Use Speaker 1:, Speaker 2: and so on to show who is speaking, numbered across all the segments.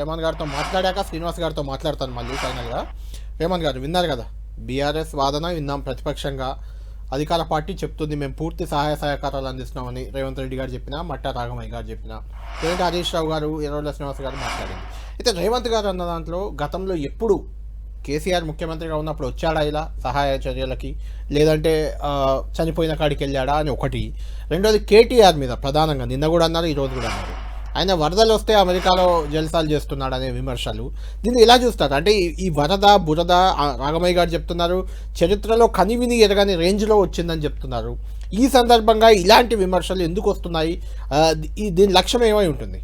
Speaker 1: రేమంత్ గారితో మాట్లాడాక శ్రీనివాస్ గారితో మాట్లాడతాను మళ్ళీ ఫైనల్గా. రేమంత్ గారు విన్నారు కదా బీఆర్ఎస్ వాదన విన్నాం ప్రతిపక్షంగా. అధికార పార్టీ చెప్తుంది మేము పూర్తి సహాయ సహకారాలు అందిస్తున్నామని రేవంత్ రెడ్డి గారు చెప్పిన మట్టా రాఘమయ్య గారు చెప్పిన. లేదంటే హరీష్ రావు గారు ఎర్రవల్ల శ్రీనివాస్ గారు మాట్లాడింది. అయితే రేవంత్ గారు అన్న దాంట్లో గతంలో ఎప్పుడు కేసీఆర్ ముఖ్యమంత్రిగా ఉన్నప్పుడు వచ్చాడా ఇలా సహాయ చర్యలకి? లేదంటే చనిపోయిన కాడికి వెళ్ళాడా అని ఒకటి. రెండోది కేటీఆర్ మీద ప్రధానంగా నిన్న కూడా అన్నారు ఈరోజు కూడా అన్నారు. ఆయన వరదలు వస్తే అమెరికాలో జల్సాలు చేస్తున్నాడు అనే విమర్శలు. దీన్ని ఎలా చూస్తారు? అంటే ఈ- వరద బురద ఆ, రాఘమయ్య గారు చెప్తున్నారు చరిత్రలో కనివిని ఎరగని రేంజ్లో వచ్చిందని చెప్తున్నారు. ఈ సందర్భంగా ఇలాంటి విమర్శలు ఎందుకు వస్తున్నాయి? దీని లక్ష్యం ఏమై ఉంటుంది?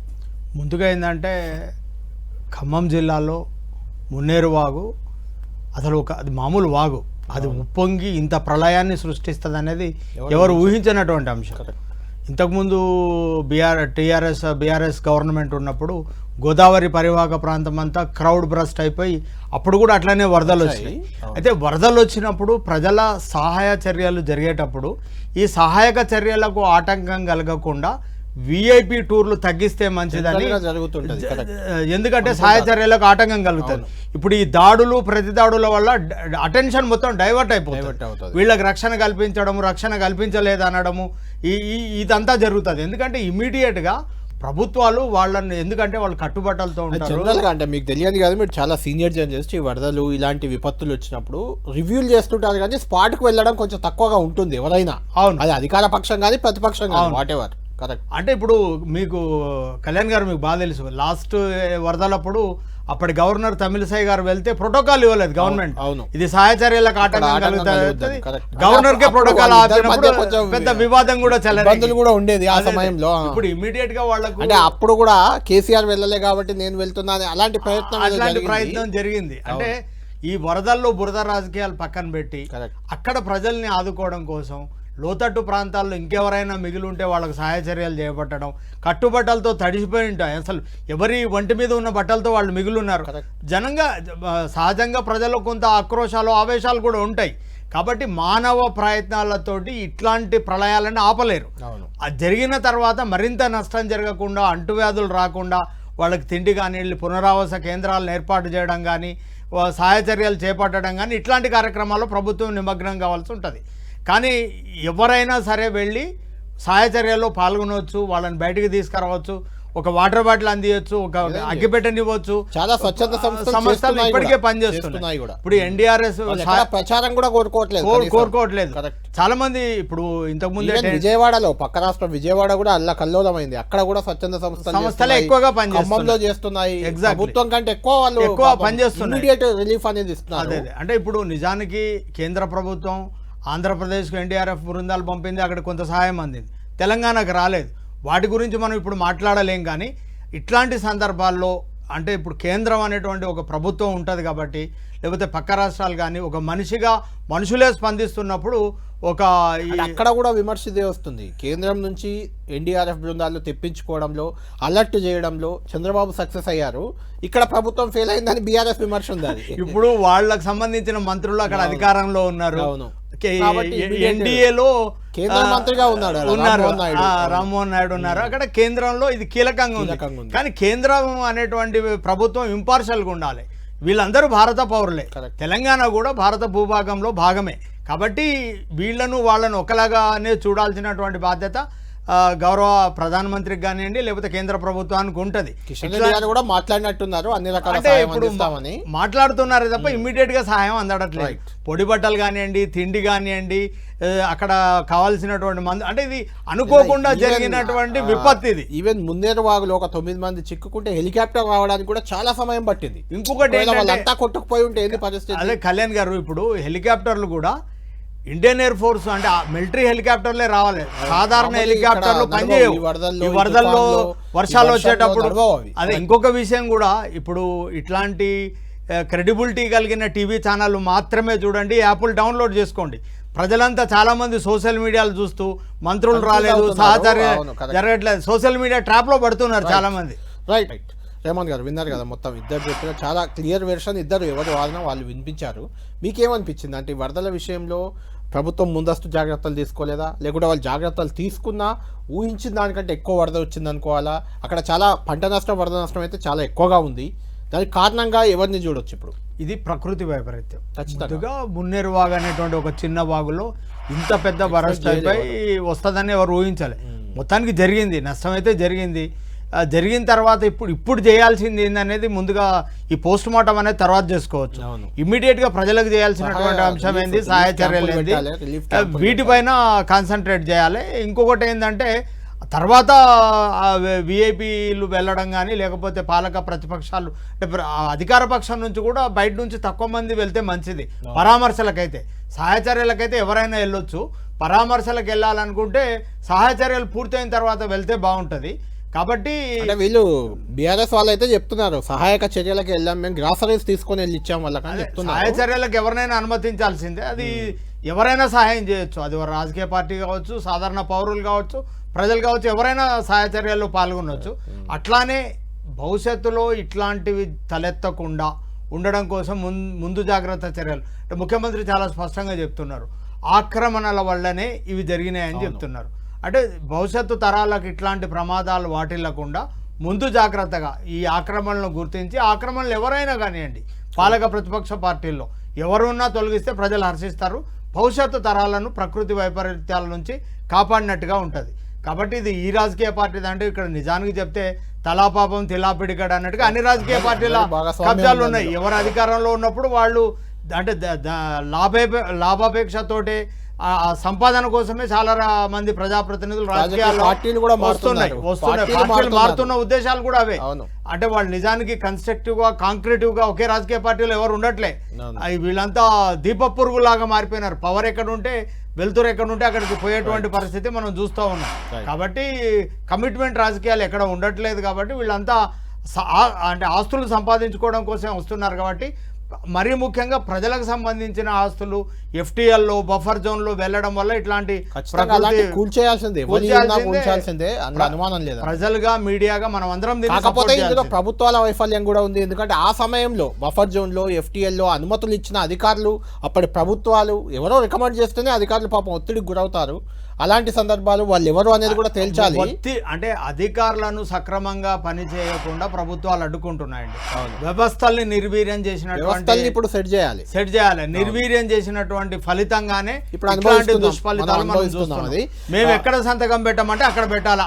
Speaker 2: ముందుగా ఏంటంటే ఖమ్మం జిల్లాలో మున్నేరు వాగు అసలు ఒక అది మామూలు వాగు. అది ఉప్పొంగి ఇంత ప్రళయాన్ని సృష్టిస్తుంది అనేది
Speaker 1: ఎవరు
Speaker 2: ఊహించినటువంటి అంశం. ఇంతకుముందు బీఆర్ టీఆర్ఎస్ బీఆర్ఎస్ గవర్నమెంట్ ఉన్నప్పుడు గోదావరి పరివాహక ప్రాంతం అంతా క్రౌడ్ బ్రస్ట్ అయిపోయి అప్పుడు కూడా అట్లనే వరదలు
Speaker 1: వచ్చాయి.
Speaker 2: అయితే వరదలు వచ్చినప్పుడు ప్రజల సహాయ చర్యలు జరిగేటప్పుడు ఈ సహాయక చర్యలకు ఆటంకం కలగకుండా విఐపి టూర్లు తగ్గిస్తే మంచిదని
Speaker 1: జరుగుతుంటది.
Speaker 2: ఎందుకంటే సహాయ చర్యలకు ఆటంకం కలుగుతుంది ఇప్పుడు ఈ దాడులు ప్రతి దాడుల వల్ల అటెన్షన్ మొత్తం డైవర్ట్ అయిపోతుంది. వీళ్ళకి రక్షణ కల్పించడము రక్షణ కల్పించలేదు అనడము ఈ ఇదంతా జరుగుతుంది. ఎందుకంటే immediate గా ప్రభుత్వాలు వాళ్ళని ఎందుకంటే వాళ్ళు కట్టుబట్టలతో ఉంటారు.
Speaker 1: జనరల్గా అంటే మీకు తెలియదు కదా మీరు చాలా సీనియర్ జర్నలిస్ట్ ఈ వరదలు ఇలాంటి విపత్తులు వచ్చినప్పుడు రివ్యూలు చేస్తుంటారు. కానీ స్పాట్కు వెళ్ళడం కొంచెం తక్కువగా ఉంటుంది ఎవరైనా.
Speaker 2: అవును.
Speaker 1: అది అధికార పక్షం కానీ ప్రతిపక్షం కానీ వాట్ ఎవర్ కరెక్ట్.
Speaker 2: అంటే ఇప్పుడు మీకు కళ్యాణ్ గారు మీకు బాగా తెలుసు. లాస్ట్ వరదలప్పుడు అప్పటి గవర్నర్ తమిళసై గారు వెళ్తే ప్రోటోకాల్ ఇవ్వలేదు గవర్నమెంట్.
Speaker 1: అవును.
Speaker 2: ఇది సహాయ చర్యలకు ఆటంకం. గవర్నర్ కే ప్రోటోకాల్ పెద్ద వివాదం కూడా
Speaker 1: ఇబ్బందులు
Speaker 2: చెల్లలేదు
Speaker 1: కూడా ఉండేది ఆ సమయంలో.
Speaker 2: ఇప్పుడు ఇమీడియట్గా వాళ్ళకు
Speaker 1: అంటే అప్పుడు కూడా కేసీఆర్ వెళ్ళలే కాబట్టి నేను వెళ్తున్నా అలాంటి ప్రయత్నం జరిగింది.
Speaker 2: ప్రయత్నం జరిగింది. అంటే ఈ వరదల్లో బురద రాజకీయాలు పక్కన పెట్టి. అక్కడ ప్రజల్ని ఆదుకోవడం కోసం లోతట్టు ప్రాంతాల్లో ఇంకెవరైనా మిగిలి ఉంటే వాళ్ళకి సహాయ చర్యలు చేపట్టడం కట్టుబట్టలతో తడిసిపోయి ఉంటాయి. అసలు ఎవరి ఒంటి మీద ఉన్న బట్టలతో వాళ్ళు మిగిలి ఉన్నారు. జనంగా సహజంగా ప్రజల్లో కొంత ఆక్రోశాలు ఆవేశాలు కూడా ఉంటాయి. కాబట్టి మానవ ప్రయత్నాలతోటి ఇట్లాంటి ప్రళయాలను ఆపలేరు. అది జరిగిన తర్వాత మరింత నష్టం జరగకుండా అంటువ్యాధులు రాకుండా వాళ్ళకి తిండి కానీ పునరావాస కేంద్రాలను ఏర్పాటు చేయడం కానీ సహాయ చర్యలు చేపట్టడం కానీ ఇట్లాంటి కార్యక్రమాల్లో ప్రభుత్వం నిమగ్నం కావాల్సి ఉంటుంది. కానీ ఎవరైనా సరే వెళ్ళి సహాయ చర్యల్లో పాల్గొనవచ్చు వాళ్ళని బయటికి తీసుకురావచ్చు ఒక వాటర్ బాటిల్ అందియచ్చు ఒక అగ్గిపెట్టనివ్వచ్చు
Speaker 1: చాలా స్వచ్ఛంద సంస్థలు
Speaker 2: ఇప్పటికే. పనిచేస్తున్నాయి. ఇప్పుడు ఎన్డీఆర్ఎస్
Speaker 1: ప్రచారం కూడా కోరుకోవట్లేదు.
Speaker 2: కోరుకోవట్లేదు. చాలా మంది ఇప్పుడు ఇంతకు ముందే
Speaker 1: విజయవాడలో పక్క రాష్ట్రం విజయవాడ కూడా అల్ల కల్లోలమైంది అక్కడ కూడా స్వచ్ఛంద సంస్థలు
Speaker 2: సంస్థలే. ఎక్కువగా పనిచేస్తున్నాయి.
Speaker 1: చేస్తున్నాయి. ప్రభుత్వం కంటే ఎక్కువ వాళ్ళు
Speaker 2: ఎక్కువ పనిచేస్తున్నాయి.
Speaker 1: ఇమీడియట్ రిలీఫ్ అనేది ఇస్తున్నారు
Speaker 2: అంటే ఇప్పుడు నిజానికి కేంద్ర ప్రభుత్వం ఆంధ్రప్రదేశ్కు ఎన్డీఆర్ఎఫ్ బృందాలు పంపింది అక్కడ కొంత సహాయం అందింది. తెలంగాణకు రాలేదు. వాటి గురించి మనం ఇప్పుడు మాట్లాడలేం కానీ ఇట్లాంటి సందర్భాల్లో అంటే ఇప్పుడు కేంద్రం అనేటువంటి ఒక ప్రభుత్వం ఉంటుంది కాబట్టి లేకపోతే పక్క రాష్ట్రాలు కానీ ఒక మనిషిగా మనుషులే స్పందిస్తున్నప్పుడు ఒక
Speaker 1: అక్కడ కూడా విమర్శ ఇదే వస్తుంది. కేంద్రం నుంచి ఎన్డీఆర్ఎఫ్ బృందాలు తెప్పించుకోవడంలో అలర్ట్ చేయడంలో చంద్రబాబు సక్సెస్ అయ్యారు. ఇక్కడ ప్రభుత్వం ఫెయిల్ అయిందని బీఆర్ఎస్ విమర్శ ఉంది
Speaker 2: ఇప్పుడు వాళ్ళకి సంబంధించిన మంత్రులు అక్కడ అధికారంలో ఉన్నారు. ఎన్డీఏలో
Speaker 1: కేంద్ర మంత్రిగా ఉన్నాడు
Speaker 2: ఉన్నారు
Speaker 1: రామ్మోహన్ నాయుడు.
Speaker 2: ఉన్నారు అక్కడ కేంద్రంలో ఇది కీలకంగా ఉంది. కానీ కేంద్రం అనేటువంటి ప్రభుత్వం ఇంపార్షల్గా ఉండాలి వీళ్ళందరూ భారత పౌరులే. తెలంగాణ కూడా భారత భూభాగంలో భాగమే కాబట్టి వీళ్ళను వాళ్ళను ఒకలాగానే చూడాల్సినటువంటి బాధ్యత గౌరవ ప్రధానమంత్రికి కానివ్వండి లేకపోతే కేంద్ర ప్రభుత్వానికి ఉంటుంది.
Speaker 1: కూడా మాట్లాడినట్టు అన్ని రకాల
Speaker 2: అంటే ఇప్పుడు మాట్లాడుతున్నారు తప్ప ఇమ్మీడియట్గా సహాయం అందడట్లేదు. పొడి బట్టలు కానివ్వండి తిండి కానివ్వండి అక్కడ కావాల్సినటువంటి మందు అంటే ఇది అనుకోకుండా జరిగినటువంటి విపత్తు ఇది.
Speaker 1: ఈవెన్ ముందేరు వాగులో ఒక తొమ్మిది మంది చిక్కుకుంటే హెలికాప్టర్ రావడానికి కూడా చాలా సమయం పట్టింది.
Speaker 2: ఇంకొకటి
Speaker 1: కొట్టుకుపోయి ఉంటే ఏంది పరిస్థితి?
Speaker 2: అదే కళ్యాణ్ గారు ఇప్పుడు హెలికాప్టర్లు కూడా ఇండియన్ ఎయిర్ ఫోర్స్ అంటే మిలిటరీ హెలికాప్టర్లే రావాలి. సాధారణ హెలికాప్టర్లు పనిచేయవు.
Speaker 1: ఈ వరదల్లో,
Speaker 2: వర్షాలు వచ్చేటప్పుడు. అదే ఇంకొక విషయం కూడా ఇప్పుడు ఇట్లాంటి క్రెడిబిలిటీ కలిగిన టీవీ ఛానల్ మాత్రమే చూడండి యాప్లు డౌన్లోడ్ చేసుకోండి. ప్రజలంతా చాలా మంది సోషల్ మీడియాలు చూస్తూ మంత్రులు రాలేదు. సహచర్య. జరగట్లేదు. సోషల్ మీడియా ట్రాప్లో పడుతున్నారు చాలా మంది
Speaker 1: రైట్ రైట్ రేమంత్ గారు విన్నారు కదా మొత్తం ఇద్దరు చెప్పిన చాలా క్లియర్ వెర్షన్ ఇద్దరు ఎవరు వాదన వాళ్ళు వినిపించారు. మీకేమనిపించింది? అంటే వరదల విషయంలో ప్రభుత్వం ముందస్తు జాగ్రత్తలు తీసుకోలేదా? లేకుంటే వాళ్ళు జాగ్రత్తలు తీసుకున్నా ఊహించిన దానికంటే ఎక్కువ వరద వచ్చింది అనుకోవాలా? అక్కడ చాలా పంట నష్టం వరద నష్టం అయితే చాలా ఎక్కువగా ఉంది. దానికి కారణంగా ఎవరిని చూడొచ్చు ఇప్పుడు?
Speaker 2: ఇది ప్రకృతి వైపరీత్యం.
Speaker 1: ఖచ్చితంగా.
Speaker 2: మున్నేరు వాగు అనేటువంటి ఒక చిన్న వాగులో ఇంత పెద్ద బరస్ట్ అయిపోయి వస్తుందని ఎవరు ఊహించాలి. మొత్తానికి జరిగింది నష్టం అయితే జరిగింది. జరిగిన తర్వాత ఇప్పుడు ఇప్పుడు చేయాల్సింది ఏందనేది ముందుగా ఈ పోస్ట్ మార్టం అనేది తర్వాత చేసుకోవచ్చు. ఇమ్మీడియట్గా ప్రజలకు చేయాల్సినటువంటి అంశం ఏంది? సహాయ చర్యలు ఏంది? వీటిపైన కాన్సన్ట్రేట్ చేయాలి. ఇంకొకటి ఏంటంటే తర్వాత విఐపీలు వెళ్ళడం కానీ లేకపోతే పాలక ప్రతిపక్షాలు అధికార పక్షం నుంచి కూడా బయట నుంచి తక్కువ మంది వెళ్తే మంచిది. పరామర్శలకైతే. సహాయ చర్యలకైతే ఎవరైనా వెళ్ళొచ్చు. పరామర్శలకు వెళ్ళాలనుకుంటే సహాయ చర్యలు పూర్తయిన తర్వాత వెళ్తే బాగుంటుంది. కాబట్టి
Speaker 1: అంటే వీళ్ళు బీఆర్ఎస్ వాళ్ళు అయితే చెప్తున్నారు సహాయక చర్యలకు వెళ్ళాం మేము గ్రాసరీస్ తీసుకొని వెళ్ళి ఇచ్చాం వాళ్ళకని
Speaker 2: సహాయ చర్యలకు ఎవరినైనా అనుమతించాల్సిందే. అది ఎవరైనా సహాయం చేయొచ్చు. అది ఒక రాజకీయ పార్టీ కావచ్చు సాధారణ పౌరులు కావచ్చు ప్రజలు కావచ్చు ఎవరైనా సహాయ చర్యల్లో పాల్గొనవచ్చు అట్లానే భవిష్యత్తులో ఇట్లాంటివి తలెత్తకుండా ఉండడం కోసం ముందు జాగ్రత్త చర్యలు. అంటే ముఖ్యమంత్రి చాలా స్పష్టంగా చెప్తున్నారు. ఆక్రమణల వల్లనే ఇవి జరిగినాయని చెప్తున్నారు. అంటే భవిష్యత్తు తరాలకు ఇట్లాంటి ప్రమాదాలు వాటిల్లకుండా ముందు జాగ్రత్తగా ఈ ఆక్రమణలను గుర్తించి ఆక్రమణలు ఎవరైనా కానివ్వండి పాలక ప్రతిపక్ష పార్టీల్లో ఎవరున్నా తొలగిస్తే ప్రజలు హర్షిస్తారు. భవిష్యత్తు తరాలను ప్రకృతి వైపరీత్యాల నుంచి కాపాడినట్టుగా ఉంటుంది. కాబట్టి ఇది ఈ రాజకీయ పార్టీ అంటే ఇక్కడ నిజానికి చెప్తే తలాపాపం తిలాపిడికడ అన్నట్టుగా అన్ని రాజకీయ పార్టీల కబ్జాలు ఉన్నాయి. ఎవరు అధికారంలో ఉన్నప్పుడు వాళ్ళు అంటే లాభేప లాభాపేక్షతోటే సంపాదన కోసమే చాలా మంది ప్రజాప్రతినిధులు
Speaker 1: రాజకీయ
Speaker 2: రాజకీయాల్లో
Speaker 1: పార్టీలు కూడా
Speaker 2: వస్తున్నాయి. వస్తున్నాయి
Speaker 1: పార్టీలు.
Speaker 2: మారుతున్న ఉద్దేశాలు కూడా అవే. అంటే వాళ్ళు నిజానికి కన్స్ట్రక్టివ్గా కాంక్రీటివ్గా ఒకే రాజకీయ పార్టీలో ఎవరు ఉండట్లే వీళ్ళంతా దీప పురుగులాగా మారిపోయినారు పవర్ ఎక్కడ ఉంటే వెలుతురు ఎక్కడ ఉంటే అక్కడికి పోయేటువంటి పరిస్థితి మనం చూస్తూ ఉన్నాం. కాబట్టి కమిట్మెంట్ రాజకీయాలు ఎక్కడ ఉండట్లేదు కాబట్టి వీళ్ళంతా అంటే ఆస్తులు సంపాదించుకోవడం కోసం వస్తున్నారు కాబట్టి మరీ ముఖ్యంగా ప్రజలకు సంబంధించిన ఆస్తులు ఎఫ్టీఎల్లో బఫర్ జోన్లో వెళ్ళడం వల్ల ఇట్లాంటి
Speaker 1: కూల్చేయాల్సిందే. అనుమానం లేదు.
Speaker 2: ప్రజలుగా మీడియాగా మనం అందరం
Speaker 1: కాకపోతే ఇందులో. ప్రభుత్వాల వైఫల్యం కూడా ఉంది. ఎందుకంటే ఆ సమయంలో బఫర్ జోన్లో ఎఫ్టీఎల్లో అనుమతులు ఇచ్చిన అధికారులు అప్పటి ప్రభుత్వాలు ఎవరో రికమెండ్ చేస్తేనే అధికారులు పాపం ఒత్తిడికి గురవుతారు. అలాంటి సందర్భాలు వాళ్ళు ఎవరు అనేది కూడా తేల్చాలి.
Speaker 2: అంటే అధికారులను సక్రమంగా పని చేయకుండా ప్రభుత్వాలు అడ్డుకుంటున్నాయండి. వ్యవస్థల్ని నిర్వీర్యం చేసినటువంటి
Speaker 1: ఇప్పుడు సెట్ చేయాలి.
Speaker 2: సెట్ చేయాలి. నిర్వీర్యం చేసినటువంటి ఫలితంగానే
Speaker 1: ఇప్పుడు.
Speaker 2: దుష్ఫలితాలు
Speaker 1: మనం
Speaker 2: చూస్తున్నాం. మేము ఎక్కడ సంతకం పెట్టామంటే అక్కడ పెట్టాలా?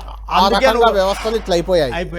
Speaker 1: వ్యవస్థలు ఇట్లా అయిపోయాయి.
Speaker 2: అయిపోయి